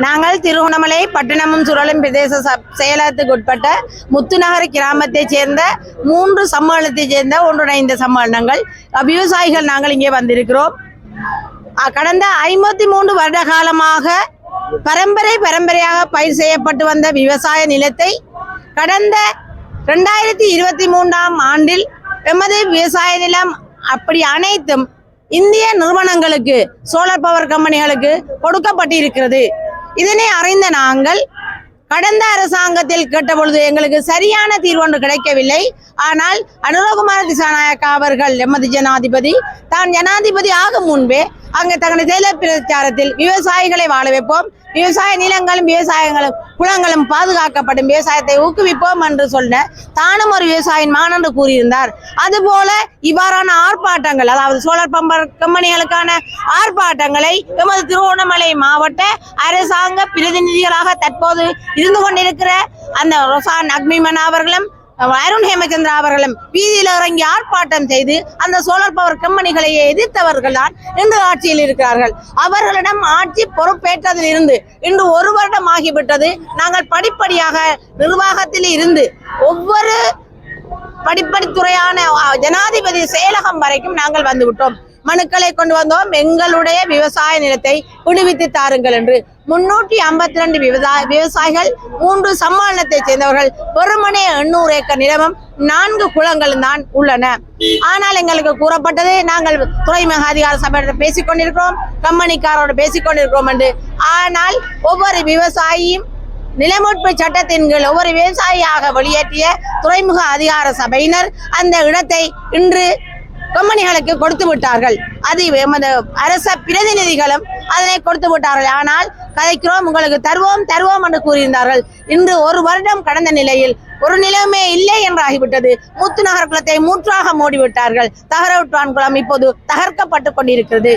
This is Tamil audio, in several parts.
நாங்கள் திருவண்ணாமலை பட்டணமும் சுழலும் பிரதேச ச- செயலகத்துக்கு உட்பட்ட முத்துநகர் கிராமத்தைச் சேர்ந்த மூன்று சம்மேளனத்தைச் சேர்ந்த ஒன்றிணைந்த சம்மேளனங்கள். விவசாயிகள் நாங்கள் இங்கே வந்திருக்கிறோம். கடந்த ஐம்பத்தி மூன்று வருட காலமாக பரம்பரை பரம்பரையாக பயிர் செய்யப்பட்டு வந்த விவசாய நிலத்தை கடந்த ரெண்டாயிரத்தி இருபத்தி மூன்றாம் ஆண்டில் எமது விவசாய நிலம் அப்படி அனைத்தும் இந்திய நிறுவனங்களுக்கு சோலார் பவர் கம்பெனிகளுக்கு கொடுக்கப்பட்டிருக்கிறது. இதனை அறிந்த நாங்கள் கடந்த அரசாங்கத்தில் கேட்டபொழுது எங்களுக்கு சரியான தீர்வு ஒன்று கிடைக்கவில்லை. ஆனால் அனுரகுமார திசாநாயக்கா அவர்கள் எமது ஜனாதிபதி தான் ஜனாதிபதி ஆகும் முன்பே அங்கே தங்களது தேர்தல் பிரச்சாரத்தில் விவசாயிகளை வாழ வைப்போம். விவசாய நிலங்களும் விவசாயங்களும் குளங்களும் பாதுகாக்கப்படும். விவசாயத்தை ஊக்குவிப்போம் என்று சொன்ன தானும் ஒரு விவசாயின் மான் என்று கூறியிருந்தார். அதுபோல இவ்வாறான ஆர்ப்பாட்டங்கள் அதாவது சோலார் பம்பர் கம்பெனிகளுக்கான ஆர்ப்பாட்டங்களை எமது திருவண்ணாமலை மாவட்ட அரசாங்க பிரதிநிதிகளாக தற்போது இருந்து கொண்டிருக்கிற அந்த ரொசான் அக்மிமன் அவர்களும் அருண் ஹேமச்சந்திரா அவர்களும் வீதியில் இறங்கி ஆர்ப்பாட்டம் செய்து அந்த சோலார் பவர் கம்பெனிகளை எதிர்த்தவர்கள் தான் இன்று ஆட்சியில் இருக்கிறார்கள். அவர்களிடம் ஆட்சி பொறுப்பேற்றதில் இருந்து இன்று ஒரு வருடம் ஆகிவிட்டது. நாங்கள் படிப்படியாக நிர்வாகத்தில் இருந்து ஒவ்வொரு படிப்படித்துறையான ஜனாதிபதி செயலகம் வரைக்கும் நாங்கள் வந்துவிட்டோம். மனுக்களை கொண்டு வந்தோம். எங்களுடைய விவசாய நிலத்தை விடுவித்து தாருங்கள் என்று. முன்னூற்றி ஐம்பத்தி ரெண்டு விவசாய விவசாயிகள் மூன்று சம்மாளனத்தைச் சேர்ந்தவர்கள் வெறுமனே எண்ணூறு ஏக்கர் நிலமும் நான்கு குளங்களும் தான் உள்ளன. ஆனால் எங்களுக்கு கூறப்பட்டது நாங்கள் துறைமுக அதிகார சபையோட பேசிக் கொண்டிருக்கிறோம் கம்பெனிக்காரோட பேசிக் கொண்டிருக்கிறோம் என்று. ஆனால் ஒவ்வொரு விவசாயியும் நிலமீட்பு சட்டத்தின் கீழ் ஒவ்வொரு விவசாயியாக வெளியேற்றிய துறைமுக அதிகார சபையினர் அந்த இடத்தை இன்று கம்பெனிகளுக்கு கொடுத்து விட்டார்கள். அது எமது அரச பிரதிநிதிகளும் அதனை கொடுத்து விட்டார்கள். ஆனால் கதைக்கிறோம் உங்களுக்கு தருவோம் தருவோம் என்று கூறியிருந்தார்கள். இன்று ஒரு வருடம் கடந்த நிலையில் ஒரு நிலமே இல்லை என்றாகிவிட்டது. முத்து நகர் குளத்தை மூற்றாக மூடிவிட்டார்கள். தகரவுட்டான் குளம் இப்போது தகர்க்கப்பட்டு கொண்டிருக்கிறது.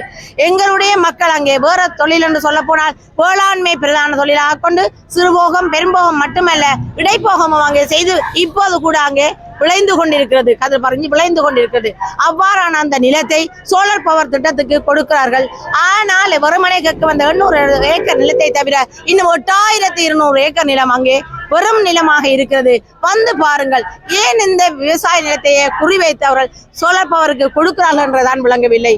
எங்களுடைய மக்கள் அங்கே வேற தொழில் என்று சொல்ல போனால் வேளாண்மை பிரதான தொழிலாக கொண்டு சிறுபோகம் பெரும்போகம் மட்டுமல்ல இடைப்போகமும் அங்கே செய்து இப்போது கூட அங்கே விளைந்து கொண்டிருக்கிறது. கதிர் பறிஞ்சு விளைந்து கொண்டிருக்கிறது. அவ்வாறான அந்த நிலத்தை சோலார் பவர் திட்டத்துக்கு கொடுக்கிறார்கள். ஆனால் வெறுமனை கேட்க வந்த எண்ணூறு ஏக்கர் நிலத்தை தவிர இன்னும் எட்டாயிரத்தி இருநூறு ஏக்கர் நிலம் அங்கே வெறும் நிலமாக இருக்கிறது. வந்து பாருங்கள் ஏன் இந்த விவசாய நிலத்தையே குறிவைத்து அவர்கள் சோலார் பவருக்கு கொடுக்கிறார்கள் என்றுதான் விளங்கவில்லை.